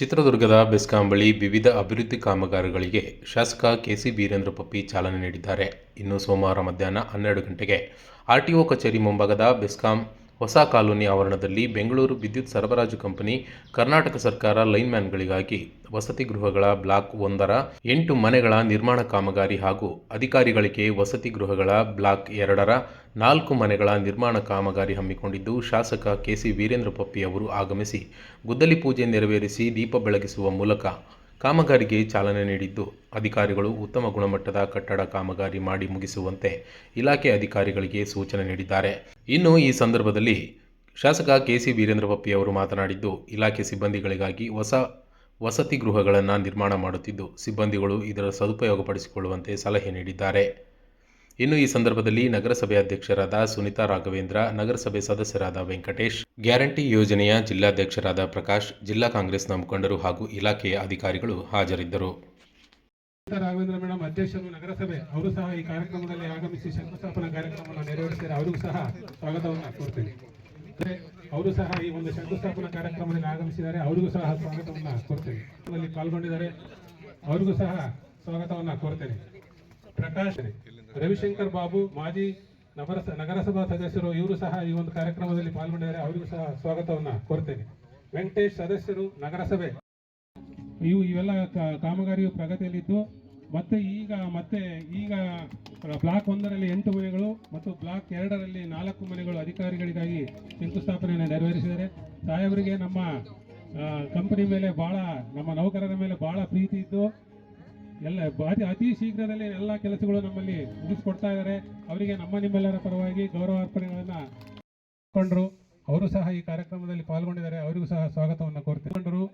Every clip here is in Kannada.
ಚಿತ್ರದುರ್ಗದ ಬೆಸ್ಕಾಂ ಬಳಿ ವಿವಿಧ ಅಭಿವೃದ್ಧಿ ಕಾಮಗಾರಿಗಳಿಗೆ ಶಾಸಕ ಕೆಸಿ ವೀರೇಂದ್ರ ಪಪ್ಪಿ ಚಾಲನೆ ನೀಡಿದ್ದಾರೆ. ಇನ್ನು ಸೋಮವಾರ ಮಧ್ಯಾಹ್ನ ಹನ್ನೆರಡು ಗಂಟೆಗೆ ಆರ್ಟಿಒ ಕಚೇರಿ ಮುಂಭಾಗದ ಬೆಸ್ಕಾಂ ಹೊಸ ಕಾಲೋನಿ ಆವರಣದಲ್ಲಿ ಬೆಂಗಳೂರು ವಿದ್ಯುತ್ ಸರಬರಾಜು ಕಂಪನಿ, ಕರ್ನಾಟಕ ಸರ್ಕಾರ ಲೈನ್ಮ್ಯಾನ್ಗಳಿಗಾಗಿ ವಸತಿ ಗೃಹಗಳ ಬ್ಲಾಕ್ ಒಂದರ ಎಂಟು ಮನೆಗಳ ನಿರ್ಮಾಣ ಕಾಮಗಾರಿ ಹಾಗೂ ಅಧಿಕಾರಿಗಳಿಗೆ ವಸತಿ ಗೃಹಗಳ ಬ್ಲಾಕ್ ಎರಡರ ನಾಲ್ಕು ಮನೆಗಳ ನಿರ್ಮಾಣ ಕಾಮಗಾರಿ ಹಮ್ಮಿಕೊಂಡಿದ್ದು, ಶಾಸಕ ಕೆಸಿ ವೀರೇಂದ್ರ ಪಪ್ಪಿ ಅವರು ಆಗಮಿಸಿ ಗುದ್ದಲಿ ಪೂಜೆ ನೆರವೇರಿಸಿ ದೀಪ ಬೆಳಗಿಸುವ ಮೂಲಕ ಕಾಮಗಾರಿಗೆ ಚಾಲನೆ ನೀಡಿದ್ದು ಅಧಿಕಾರಿಗಳು ಉತ್ತಮ ಗುಣಮಟ್ಟದ ಕಟ್ಟಡ ಕಾಮಗಾರಿ ಮಾಡಿ ಮುಗಿಸುವಂತೆ ಇಲಾಖೆ ಅಧಿಕಾರಿಗಳಿಗೆ ಸೂಚನೆ ನೀಡಿದ್ದಾರೆ. ಇನ್ನು ಈ ಸಂದರ್ಭದಲ್ಲಿ ಶಾಸಕ ಕೆಸಿ ವೀರೇಂದ್ರ ಪಪ್ಪಿ ಅವರು ಮಾತನಾಡಿದ್ದು, ಇಲಾಖೆ ಸಿಬ್ಬಂದಿಗಳಿಗಾಗಿ ಹೊಸ ವಸತಿ ಗೃಹಗಳನ್ನು ನಿರ್ಮಾಣ ಮಾಡುತ್ತಿದ್ದು, ಸಿಬ್ಬಂದಿಗಳು ಇದರ ಸದುಪಯೋಗಪಡಿಸಿಕೊಳ್ಳುವಂತೆ ಸಲಹೆ ನೀಡಿದ್ದಾರೆ. ಇನ್ನು ಈ ಸಂದರ್ಭದಲ್ಲಿ ನಗರಸಭೆ ಅಧ್ಯಕ್ಷರಾದ ಸುನಿತಾ ರಾಘವೇಂದ್ರ, ನಗರಸಭೆ ಸದಸ್ಯರಾದ ವೆಂಕಟೇಶ್, ಗ್ಯಾರಂಟಿ ಯೋಜನೆಯ ಜಿಲ್ಲಾಧ್ಯಕ್ಷರಾದ ಪ್ರಕಾಶ್, ಜಿಲ್ಲಾ ಕಾಂಗ್ರೆಸ್ನ ಮುಖಂಡರು ಹಾಗೂ ಇಲಾಖೆಯ ಅಧಿಕಾರಿಗಳು ಹಾಜರಿದ್ದರು. ರಾಘವೇಂದ್ರ ಮೇಡಮ್ ಅಧ್ಯಕ್ಷರು ನಗರಸಭೆ, ಅವರು ಸಹ ಈ ಕಾರ್ಯಕ್ರಮದಲ್ಲಿ ಆಗಮಿಸಿ ಶಂಕುಸ್ಥಾಪನಾ ಕಾರ್ಯಕ್ರಮವನ್ನು ನೆರವೇರಿಸಿದರೆ ಅವರಿಗೂ ಸಹ ಸ್ವಾಗತವನ್ನು ಕೋರ್ತೇನೆ. ಅವರು ಸಹ ಈ ಒಂದು ಶಂಕುಸ್ಥಾಪನಾ ಕಾರ್ಯಕ್ರಮದಲ್ಲಿ ಆಗಮಿಸಿದ್ದಾರೆ ಅವರಿಗೂ ಸಹ ಸ್ವಾಗತವನ್ನು ಕೋರ್ತೇನೆ. ಪಾಲ್ಗೊಂಡಿದ್ದಾರೆ, ಅವರಿಗೂ ಸಹ ಸ್ವಾಗತವನ್ನು ಕೋರ್ತೇನೆ. ಪ್ರಕಾಶ್ ರವಿಶಂಕರ್ ಬಾಬು, ಮಾಜಿ ನಗರ ನಗರಸಭಾ ಸದಸ್ಯರು, ಇವರು ಸಹ ಈ ಒಂದು ಕಾರ್ಯಕ್ರಮದಲ್ಲಿ ಪಾಲ್ಗೊಂಡಿದ್ದಾರೆ. ಅವರಿಗೂ ಸಹ ಸ್ವಾಗತವನ್ನು ಕೋರ್ತೇನೆ. ವೆಂಕಟೇಶ್ ಸದಸ್ಯರು, ನಗರಸಭೆ. ಇವು ಇವೆಲ್ಲ ಕಾಮಗಾರಿಯು ಪ್ರಗತಿಯಲ್ಲಿದ್ದು, ಮತ್ತೆ ಈಗ ಮತ್ತೆ ಈಗ ಬ್ಲಾಕ್ ಒಂದರಲ್ಲಿ ಎಂಟು ಮನೆಗಳು ಮತ್ತು ಬ್ಲಾಕ್ ಎರಡರಲ್ಲಿ ನಾಲ್ಕು ಮನೆಗಳು ಅಧಿಕಾರಿಗಳಿಗಾಗಿ ಶಂಕುಸ್ಥಾಪನೆಯನ್ನು ನೆರವೇರಿಸಿದ್ದಾರೆ. ಸಾಹೇಬರಿಗೆ ನಮ್ಮ ಕಂಪನಿ ಮೇಲೆ ಬಹಳ ನಮ್ಮ ನೌಕರರ ಮೇಲೆ ಬಹಳ ಪ್ರೀತಿ ಇದ್ದು ಎಲ್ಲ ಅತಿ ಅತಿ ಶೀಘ್ರದಲ್ಲಿ ಎಲ್ಲ ಕೆಲಸಗಳು ನಮ್ಮಲ್ಲಿ ಮುಗಿಸ್ಕೊಡ್ತಾ ಇದ್ದಾರೆ. ಅವರಿಗೆ ನಮ್ಮ ನಿಮ್ಮೆಲ್ಲರ ಪರವಾಗಿ ಗೌರವ ಗೌರವಾರ್ಪಣೆಗಳನ್ನು ಕೊಂಡರು. ಅವರು ಸಹ ಈ ಕಾರ್ಯಕ್ರಮದಲ್ಲಿ ಪಾಲ್ಗೊಂಡಿದ್ದಾರೆ. ಅವರಿಗೂ ಸಹ ಸ್ವಾಗತವನ್ನು ಕೋರ್ತಿಕೊಂಡರು ಕೊಂಡರು.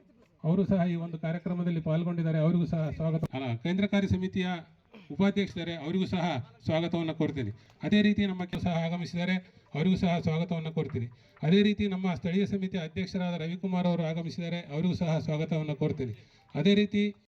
ಅವರು ಸಹ ಈ ಒಂದು ಕಾರ್ಯಕ್ರಮದಲ್ಲಿ ಪಾಲ್ಗೊಂಡಿದ್ದಾರೆ. ಅವರಿಗೂ ಸಹ ಸ್ವಾಗತ ಕೇಂದ್ರ ಕಾರ್ಯ ಸಮಿತಿಯ ಉಪಾಧ್ಯಕ್ಷರೇ ಅವರಿಗೂ ಸಹ ಸ್ವಾಗತವನ್ನು ಕೋರ್ತೀನಿ. ಅದೇ ರೀತಿ ನಮ್ಮ ಕೆಲಸ ಸಹ ಆಗಮಿಸಿದ್ದಾರೆ. ಅವರಿಗೂ ಸಹ ಸ್ವಾಗತವನ್ನು ಕೋರ್ತೀನಿ. ಅದೇ ರೀತಿ ನಮ್ಮ ಸ್ಥಳೀಯ ಸಮಿತಿಯ ಅಧ್ಯಕ್ಷರಾದ ರವಿಕುಮಾರ್ ಅವರು ಆಗಮಿಸಿದರೆ ಅವರಿಗೂ ಸಹ ಸ್ವಾಗತವನ್ನು ಕೋರ್ತೀನಿ. ಅದೇ ರೀತಿ